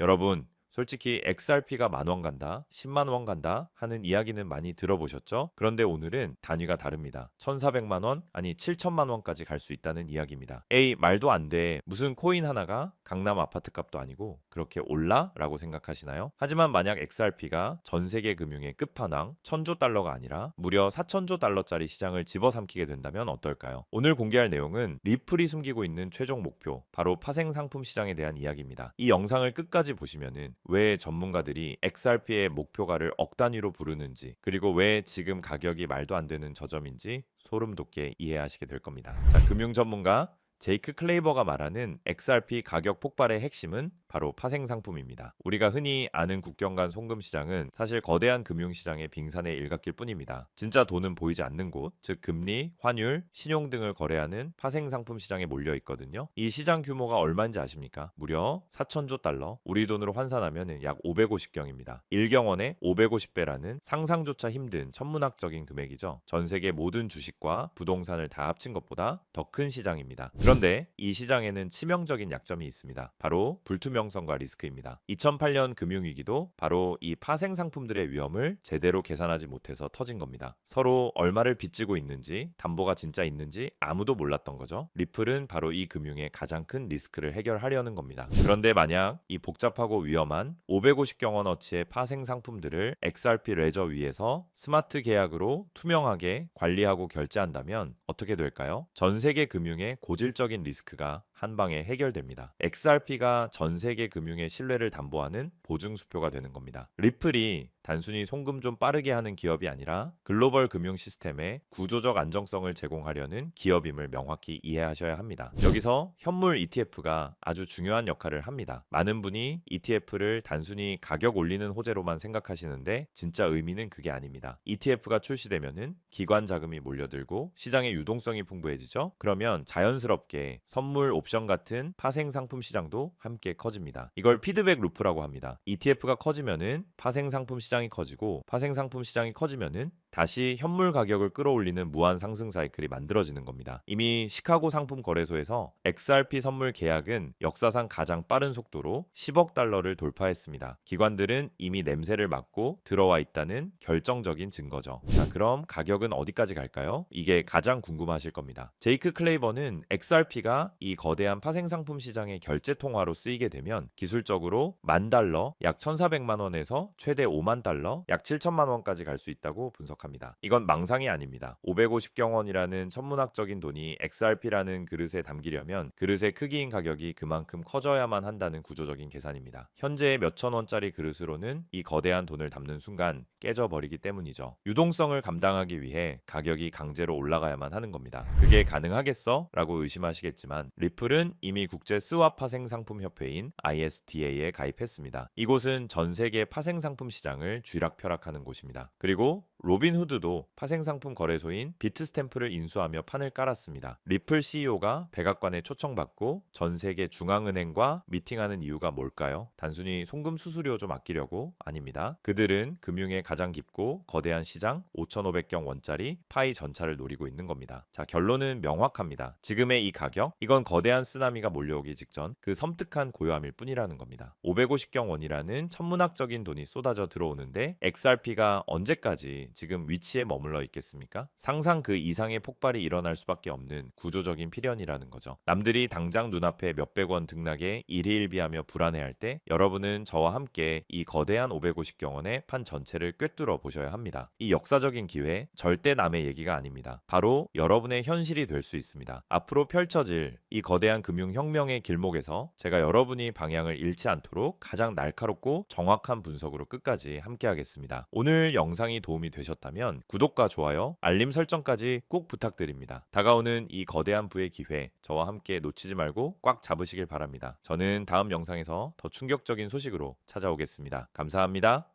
여러분, 솔직히 XRP가 만 원 간다, 10만 원 간다 하는 이야기는 많이 들어보셨죠? 그런데 오늘은 단위가 다릅니다. 1,400만 원, 아니 7천만 원까지 갈 수 있다는 이야기입니다. 에이, 말도 안 돼. 무슨 코인 하나가 강남 아파트 값도 아니고 그렇게 올라? 라고 생각하시나요? 하지만 만약 XRP가 전 세계 금융의 끝판왕, 천조 달러가 아니라 무려 4천조 달러짜리 시장을 집어삼키게 된다면 어떨까요? 오늘 공개할 내용은 리플이 숨기고 있는 최종 목표, 바로 파생 상품 시장에 대한 이야기입니다. 이 영상을 끝까지 보시면은 왜 전문가들이 XRP의 목표가를 억 단위로 부르는지 그리고 왜 지금 가격이 말도 안 되는 저점인지 소름 돋게 이해하시게 될 겁니다. 자, 금융 전문가 제이크 클레이버가 말하는 XRP 가격 폭발의 핵심은 바로 파생 상품입니다. 우리가 흔히 아는 국경 간 송금 시장은 사실 거대한 금융 시장의 빙산의 일각일 뿐입니다. 진짜 돈은 보이지 않는 곳, 즉 금리, 환율, 신용 등을 거래하는 파생 상품 시장에 몰려 있거든요. 이 시장 규모가 얼마인지 아십니까? 무려 4천조 달러, 우리 돈으로 환산하면 약 550경입니다. 1경원의 550배라는 상상조차 힘든 천문학적인 금액이죠. 전 세계 모든 주식과 부동산을 다 합친 것보다 더 큰 시장입니다. 그런데 이 시장에는 치명적인 약점이 있습니다. 바로 불투명성과 리스크입니다. 2008년 금융위기도 바로 이 파생 상품들의 위험을 제대로 계산하지 못해서 터진 겁니다. 서로 얼마를 빚지고 있는지, 담보가 진짜 있는지 아무도 몰랐던 거죠. 리플은 바로 이 금융의 가장 큰 리스크를 해결하려는 겁니다. 그런데 만약 이 복잡하고 위험한 550경원 어치의 파생 상품들을 XRP 레저 위에서 스마트 계약으로 투명하게 관리하고 결제한다면 어떻게 될까요? 전 세계 금융의 고질적 인 리스크가 한 방에 해결됩니다. XRP가 전 세계 금융의 신뢰를 담보하는 보증 수표가 되는 겁니다. 리플이 단순히 송금 좀 빠르게 하는 기업이 아니라 글로벌 금융 시스템의 구조적 안정성을 제공하려는 기업임을 명확히 이해하셔야 합니다. 여기서 현물 ETF가 아주 중요한 역할을 합니다. 많은 분이 ETF를 단순히 가격 올리는 호재로만 생각하시는데 진짜 의미는 그게 아닙니다. ETF가 출시되면은 기관 자금이 몰려들고 시장의 유동성이 풍부해지죠. 그러면 자연스럽게 선물 옵션 같은 파생 상품 시장도 함께 커집니다. 이걸 피드백 루프라고 합니다. ETF가 커지면은 파생 상품 시장이 커지고 파생 상품 시장이 커지면은 다시 현물 가격을 끌어올리는 무한 상승 사이클이 만들어지는 겁니다. 이미 시카고 상품 거래소에서 XRP 선물 계약은 역사상 가장 빠른 속도로 10억 달러를 돌파했습니다. 기관들은 이미 냄새를 맡고 들어와 있다는 결정적인 증거죠. 자, 그럼 가격은 어디까지 갈까요? 이게 가장 궁금하실 겁니다. 제이크 클레이버는 XRP가 이 거대한 파생 상품 시장의 결제 통화로 쓰이게 되면 기술적으로 만 달러, 약 1,400만 원에서 최대 5만 달러, 약 7천만 원까지 갈 수 있다고 분석 합니다. 이건 망상이 아닙니다. 550경원이라는 천문학적인 돈이 XRP라는 그릇에 담기려면 그릇의 크기인 가격이 그만큼 커져야만 한다는 구조적인 계산입니다. 현재 몇천 원짜리 그릇으로는 이 거대한 돈을 담는 순간 깨져버리기 때문이죠. 유동성을 감당하기 위해 가격이 강제로 올라가야만 하는 겁니다. 그게 가능하겠어? 라고 의심하시겠지만 리플은 이미 국제 스왑 파생 상품 협회인 ISDA에 가입했습니다. 이곳은 전 세계 파생 상품 시장을 쥐락펴락하는 곳입니다. 그리고 로빈후드도 파생상품 거래소인 비트스탬프를 인수하며 판을 깔았습니다. 리플 CEO가 백악관에 초청받고 전 세계 중앙은행과 미팅하는 이유가 뭘까요? 단순히 송금 수수료 좀 아끼려고? 아닙니다. 그들은 금융의 가장 깊고 거대한 시장 5,500경 원짜리 파이 전차를 노리고 있는 겁니다. 자, 결론은 명확합니다. 지금의 이 가격, 이건 거대한 쓰나미가 몰려오기 직전 그 섬뜩한 고요함일 뿐이라는 겁니다. 550경 원이라는 천문학적인 돈이 쏟아져 들어오는데 XRP가 언제까지 지금 위치에 머물러 있겠습니까? 상상 그 이상의 폭발이 일어날 수밖에 없는 구조적인 필연이라는 거죠. 남들이 당장 눈앞에 몇백 원 등락에 일희일비하며 불안해할 때 여러분은 저와 함께 이 거대한 550경원의 판 전체를 꿰뚫어 보셔야 합니다. 이 역사적인 기회 절대 남의 얘기가 아닙니다. 바로 여러분의 현실이 될 수 있습니다. 앞으로 펼쳐질 이 거대한 금융혁명의 길목에서 제가 여러분이 방향을 잃지 않도록 가장 날카롭고 정확한 분석으로 끝까지 함께하겠습니다. 오늘 영상이 도움이 되셨다면 구독과 좋아요, 알림 설정까지 꼭 부탁드립니다. 다가오는 이 거대한 부의 기회 저와 함께 놓치지 말고 꽉 잡으시길 바랍니다. 저는 다음 영상에서 더 충격적인 소식으로 찾아오겠습니다. 감사합니다.